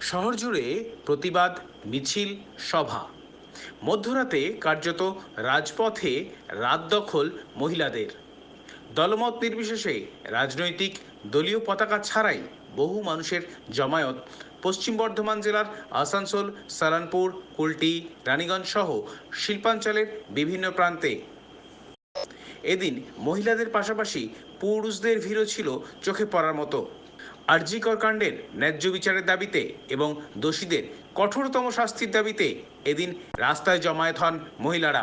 শহর জুড়ে প্রতিবাদ, মিছিল, সভা। মধ্যরাতে কার্যত রাজপথে রাত দখল মহিলাদের। দলমত নির্বিশেষে রাজনৈতিক দলীয় পতাকা ছাড়াই বহু মানুষের জমায়েত। পশ্চিম বর্ধমান জেলার আসানসোল, সালানপুর, কুলটি, রানীগঞ্জ সহ শিল্পাঞ্চলের বিভিন্ন প্রান্তে। এদিন মহিলাদের পাশাপাশি পুরুষদের ভিড়ও ছিল চোখে পড়ার মতো। আরজিকর কাণ্ডের ন্যায্য বিচারের দাবিতে এবং দোষীদের কঠোরতম শাস্তির দাবিতে এদিন রাস্তায় জমায়েত হন মহিলারা।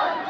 아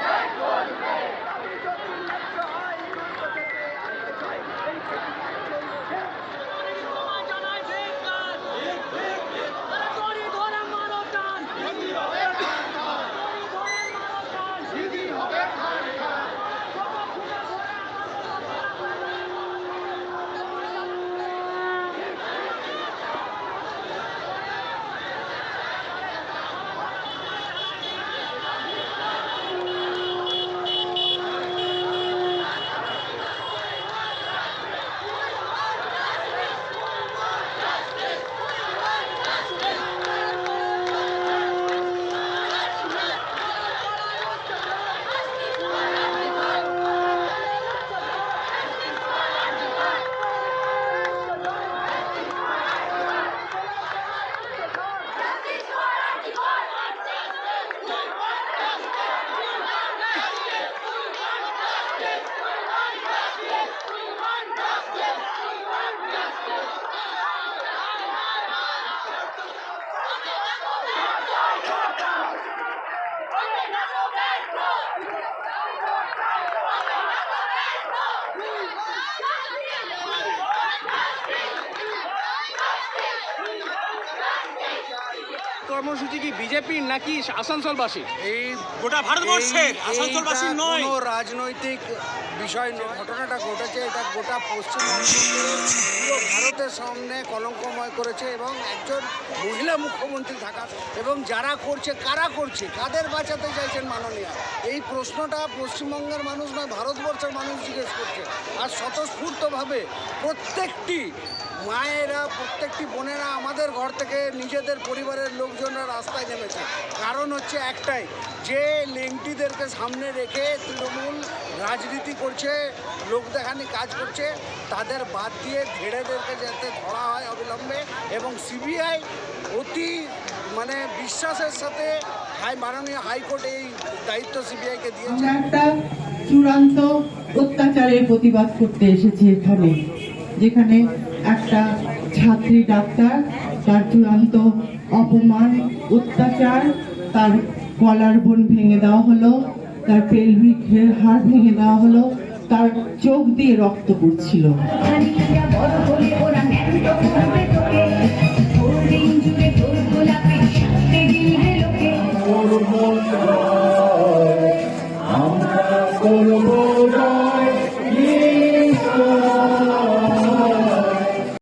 কর্মসূচি কি বিজেপির নাকি আসানসোলবাসী? এই গোটা ভারতবর্ষের আসানসোলবাসী আসানসোলবাসীর নয়। কোনো রাজনৈতিক বিষয় নয় ঘটনাটা ঘটেছে এটা গোটা পশ্চিমবঙ্গকে পুরো ভারতের সামনে কলঙ্কময় করেছে এবং একজন মহিলা মুখ্যমন্ত্রী থাকা এবং যারা করছে, কারা করছে, কাদের বাঁচাতে চাইছেন মাননীয়া? এই প্রশ্নটা পশ্চিমবঙ্গের মানুষ নয়, ভারতবর্ষের মানুষ জিজ্ঞেস করছে। আর স্বতঃস্ফূর্তভাবে প্রত্যেকটি মায়েরা, প্রত্যেকটি বোনেরা আমাদের ঘর থেকে নিজেদের পরিবারের লোকজনরা রাস্তায় নেমেছে। কারণ হচ্ছে একটাই, যে লেংটিদেরকে সামনে রেখে তৃণমূল রাজনীতি করছে, লোক দেখানি কাজ করছে, তাদের বাদ দিয়ে ঘেড়েদেরকে যাতে ধরা হয় অবিলম্বে এবং সিবিআই অতি মানে বিশ্বাসের সাথে হাই মাননীয় হাইকোর্ট এই দায়িত্ব সিবিআইকে দিয়েছে। একটা চূড়ান্ত অত্যাচারের প্রতিবাদ করতে এসেছি এখানে, যেখানে একটা ছাত্রী ডাক্তার, তার চূড়ান্ত অপমান, অত্যাচার, তার গলার বোন ভেঙে দেওয়া হলো, তার পেলভিকের হাড় ভেঙে দেওয়া হলো, তার চোখ দিয়ে রক্ত পড়ছিল। বড় হলে ওরা ন্যান্ত করবে।